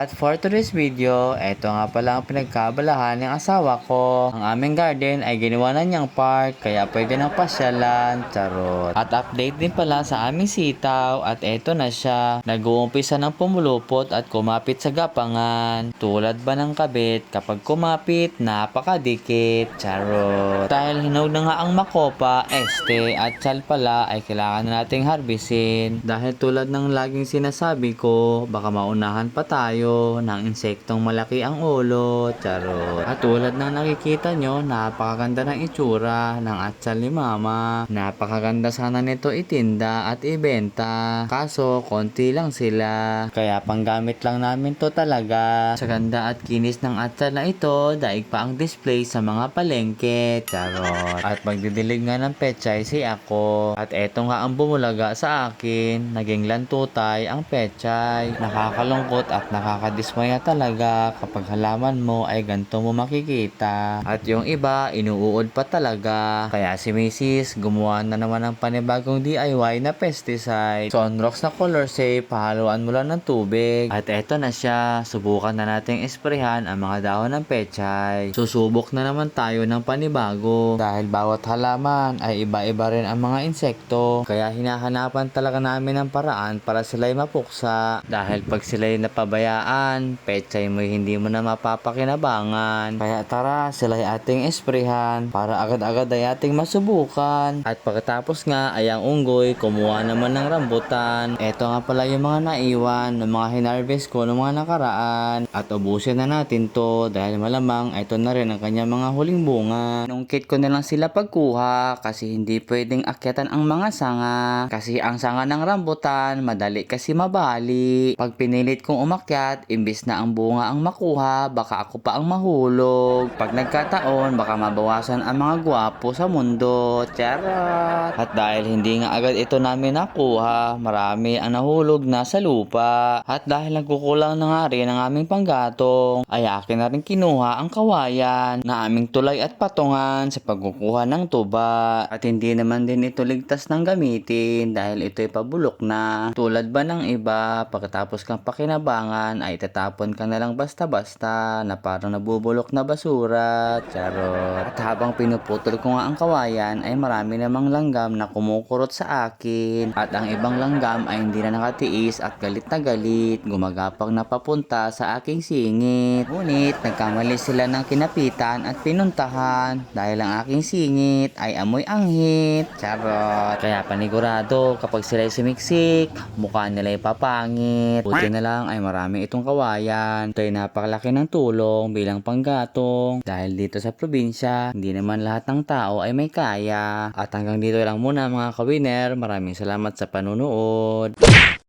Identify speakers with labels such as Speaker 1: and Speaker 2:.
Speaker 1: At for today's video, eto nga pala ang pinagkabalahan ng asawa ko. Ang aming garden ay ginawa na niyang park, kaya pwede nang pasyalan, charot. At update din pala sa aming sitaw, at eto na siya. Nag-uumpisa ng pumulupot at kumapit sa gapangan. Tulad ba ng kabit, kapag kumapit, napakadikit, charot. Dahil hinog na nga ang makopa, este, at sal pala ay kailangan na nating harbisin. Dahil tulad ng laging sinasabi ko, baka maunahan pa tayo ng insektong malaki ang ulo, charot. At tulad ng nakikita nyo, napakaganda ng itsura ng atsal ni mama. Napakaganda sana nito itinda at ibenta. Kaso, konti lang sila. Kaya panggamit lang namin to talaga. Sa ganda at kinis ng atsal na ito, daig pa ang display sa mga palengke, charot. At magdidilig nga ng pechay si ako. At eto nga ang bumulaga sa akin, naging lantutay ang pechay. Nakakalungkot at nakakadismaya talaga kapag halaman mo ay ganito mo makikita. At yung iba, inuuod pa talaga. Kaya si Mrs. gumawa na naman ng panibagong DIY na pesticide. Sunrox na color safe, pahaluan mo lang ng tubig. At eto na siya, subukan na nating esprehan ang mga dahon ng pechay. Susubok na naman tayo ng panibago. Dahil bawat halaman ay iba-iba rin ang mga insekto. Kaya hinahanapan talaga namin ng paraan para sila'y mapuksa. Dahil pag sila'y napabayaan, pechay mo hindi mo na mapapakinabangan. Kaya tara, sila'y ating esprehan para agad-agad ay ating masubukan. At pagkatapos nga ay ang unggoy, kumuha naman ng rambutan. Eto nga pala yung mga naiwan ng mga hinarvest ko ng mga nakaraan. At ubusin na natin to dahil malamang ito na rin ang kanyang mga huling bunga. Nungkit ko na lang sila pagkuha kasi hindi pwedeng akyatan ang mga sanga. Kasi ang sanga ng rambutan, madali kasi mabali. Pag pinilit kong umakyat, imbis na ang bunga ang makuha, baka ako pa ang mahulog. Pag nagkataon, baka mabawasan ang mga gwapo sa mundo. Charot! At dahil hindi nga agad ito namin nakuha, marami ang nahulog na sa lupa. At dahil nagkukulang na nga rin ang aming panggatong, ay akin na rin kinuha ang kawayan na aming tulay at patungan sa pagkukuha ng tuba. At hindi naman din ito ligtas ng gamitin dahil ito'y pabulok na. Tulad ba ng iba, pagkatapos kang pakinabangan tatapon ka na lang basta-basta na parang nabubulok na basura. Charot. At habang pinuputol ko nga ang kawayan ay marami namang langgam na kumukurot sa akin. At ang ibang langgam ay hindi na nakatiis at galit na galit. Gumagapang na papunta sa aking singit. Ngunit nagkamali sila ng kinapitan at pinuntahan dahil ang aking singit ay amoy anghit. Charot. Kaya panigurado kapag sila sumiksik, mukha nila ipapangit. Buti na lang ay marami itong kawayan. Ito ay napakalaki ng tulong bilang panggatong dahil dito sa probinsya, hindi naman lahat ng tao ay may kaya. At hanggang dito lang muna mga kawiner. Maraming salamat sa panunood.